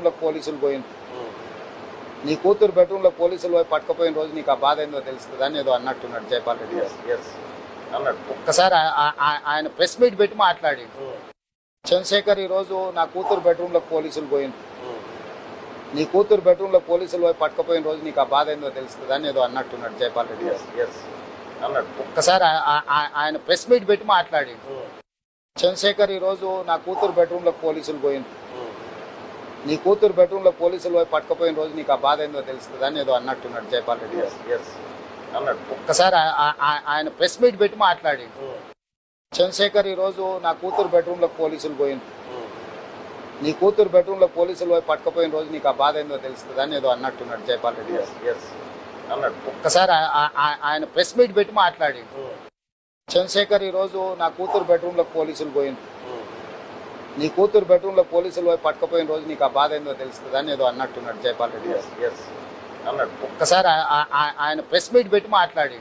లో పోలీసులు పోయింది నీ కూతురు బెడ్రూమ్లో పోలీసులు పోయి పట్టుకపోయిన రోజు నీకు ఆ బాధ ఏందో తెలుస్తుంది అని ఏదో అన్నట్టున్నాడు జయపాల్ రెడ్డి గారు. ఒక్కసారి ఆయన ప్రెస్ మీట్ పెట్టి మాట్లాడి చంద్రశేఖర్ ఈ రోజు నా కూతురు బెడ్రూమ్లో పోలీసులు పోయింది నీ కూతురు బెడ్రూమ్లో పోలీసులు పోయి పట్టుకపోయిన రోజు నీకు ఆ బాధ ఏందో తెలుస్తుంది అని ఏదో అన్నట్టున్నాడు జయపాల్ రెడ్డి గారు. ఒక్కసారి ఆయన ప్రెస్ మీట్ పెట్టి మాట్లాడి చంద్రశేఖర్ ఈ రోజు నా కూతురు బెడ్రూమ్లో పోలీసులు పోయింది నీ కూతురు బెడ్రూమ్లో పోలీసులు పోయి పట్టుకపోయిన రోజు నీకు ఆ బాధ ఏందో తెలుస్తుంది? అని ఏదో అన్నట్టున్నాడు జయపాల్ రెడ్డి గారు. అన్నాడు. ఒక్కసారి ఆయన ప్రెస్ మీట్ పెట్టి మాట్లాడి. చంద్రశేఖర్ ఈ రోజు నా కూతురు బెడ్రూమ్లో పోలీసులు పోయింది నీ కూతురు బెడ్రూమ్లో పోలీసులు పోయి పట్టుకపోయిన రోజు నీకు ఆ బాధ ఏందో తెలుస్తుంది? అని ఏదో అన్నట్టున్నాడు జయపాల్ రెడ్డి గారు. అన్నాడు. ఒక్కసారి ఆయన ప్రెస్ మీట్ పెట్టి మాట్లాడి. చంద్రశేఖర్ ఈ రోజు నా కూతురు బెడ్రూమ్లో పోలీసులు పోయింది నీ కూతురు బెడ్రూమ్లో పోలీసులు పోయి పట్టుకపోయిన రోజు నీకు ఆ బాధ ఏందో తెలుస్తుంది అని ఏదో అన్నట్టున్నాడు జయపాల్ రెడ్డి గారు. అన్నాడు. ఒక్కసారి ఆయన ప్రెస్ మీట్ పెట్టి మాట్లాడి